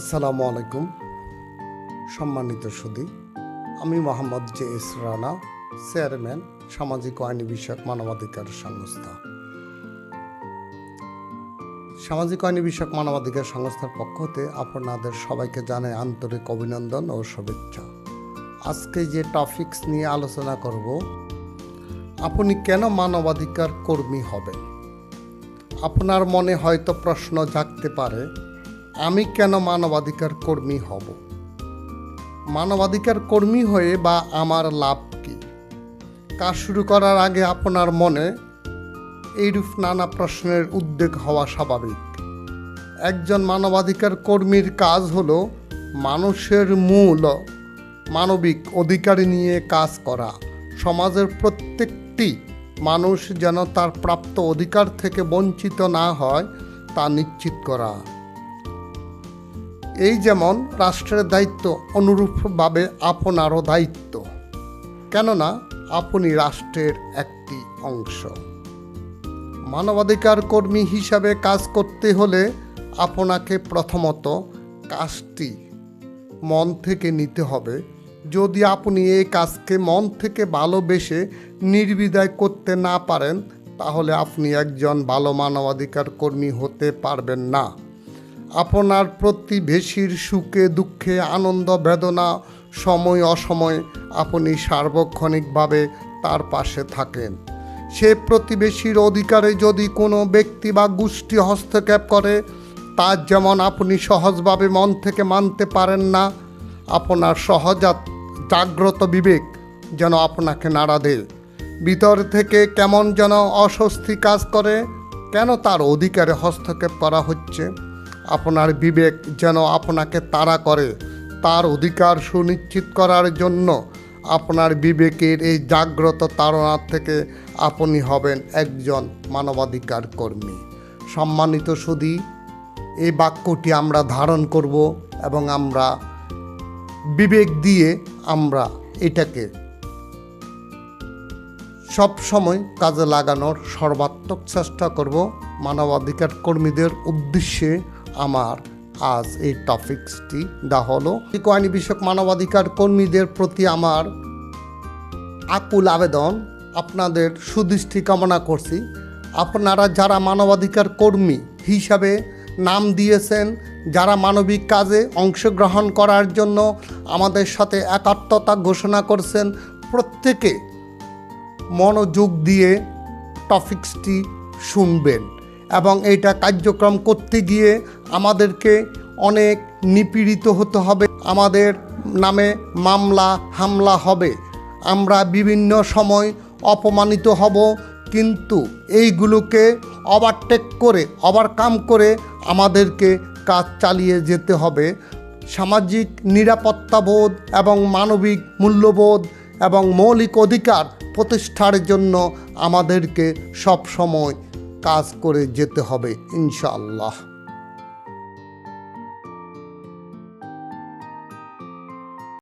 আসসালামু আলাইকুম। সম্মানিত সুদী, আমি Mohammad J S Rana, chairman, সামাজিক আইনি বিষয়ক মানবাধিকার সংস্থা। সামাজিক আইনি বিষয়ক মানবাধিকার সংস্থার পক্ষ হতে আপনাদের সবাইকে জানাই আন্তরিক অভিনন্দন ও শুভেচ্ছা। আজকে যে টপিকস নিয়ে আলোচনা করব, আপনি কেন মানবাধিকার কর্মী হবেন? আপনার মনে হয়তো প্রশ্ন জাগতে পারে আমি কেন মানবাধিকার কর্মী হব? মানবাধিকার কর্মী হয়ে বা আমার লাভ কি? কাজ শুরু করার আগে আপনার মনে এইরূপ নানা প্রশ্নের উদ্বেগ হওয়া স্বাভাবিক। একজন মানবাধিকার কর্মীর কাজ হল মানুষের মূল, মানবিক অধিকার নিয়ে কাজ করা। সমাজের প্রত্যেকটি মানুষ যেন তার প্রাপ্ত অধিকার থেকে বঞ্চিত না হয়, তা নিশ্চিত করা। এই যেমন রাষ্ট্রের দায়িত্ব অনুরূপভাবে আপনারও দায়িত্ব। কেননা আপনি রাষ্ট্রের একটি অংশ। মানবাধিকার কর্মী হিসাবে কাজ করতে হলে আপনাকে প্রথমত কাজটি মন থেকে নিতে হবে। যদি আপনি এই কাজকে মন থেকে ভালোবেসে নির্বিদায় করতে না পারেন, তাহলে আপনি একজন ভালো মানবাধিকার কর্মী হতে পারবেন না। আপনার প্রতিবেশীর সুখে, দুঃখে, আনন্দ, বেদনা, সময়, অসময় আপনি সার্বক্ষণিকভাবে তার পাশে থাকেন। সে প্রতিবেশীর অধিকারে যদি কোনো ব্যক্তি বা গোষ্ঠী হস্তক্ষেপ করে তার যেমন আপনি সহজভাবে মন থেকে মানতে পারেন না, আপনার সহজাত জাগ্রত বিবেক যেন আপনাকে নাড়া দেয়। ভিতর থেকে কেমন যেন অস্বস্তি কাজ করে, কেন তার অধিকারে হস্তক্ষেপ করা হচ্ছে? আপনার বিবেক যেন আপনাকে তাড়া করে। তার অধিকার সুনিশ্চিত করার জন্য আপনার বিবেকের এই জাগ্রত তাড়নার থেকে আপনি হবেন একজন মানবাধিকার কর্মী। সম্মানিত সুদী এই বাক্যটি আমরা ধারণ করব এবং আমরা বিবেক দিয়ে আমরা এটাকে সব সময় কাজে লাগানোর সর্বাত্মক চেষ্টা করব মানবাধিকার কর্মীদের উদ্দেশ্যে আমার আজ এই টপিক্সটি দা হলো। আইনি বিষয়ক মানবাধিকার কর্মীদের প্রতি আমার আকুল আবেদন। আপনাদের সুদৃষ্টি কামনা করছি। আপনারা যারা মানবাধিকার কর্মী হিসাবে নাম দিয়েছেন, যারা মানবিক কাজে অংশগ্রহণ করার জন্য আমাদের সাথে একাত্মতা ঘোষণা করছেন, প্রত্যেকে মনোযোগ দিয়ে টপিক্সটি শুনবেন। এবং এইটা কার্যক্রম করতে গিয়ে আমাদেরকে অনেক নিপীড়িত হতে হবে। আমাদের নামে মামলা, হামলা হবে। আমরা বিভিন্ন সময় অপমানিত হব, কিন্তু এইগুলোকে ওভারটেক করে ওভারকাম করে আমাদেরকে কাজ চালিয়ে যেতে হবে। সামাজিক নিরাপত্তাবোধ এবং মানবিক মূল্যবোধ এবং মৌলিক অধিকার প্রতিষ্ঠার জন্য আমাদেরকে সব সময় কাজ করে যেতে হবে ইনশাআল্লাহ।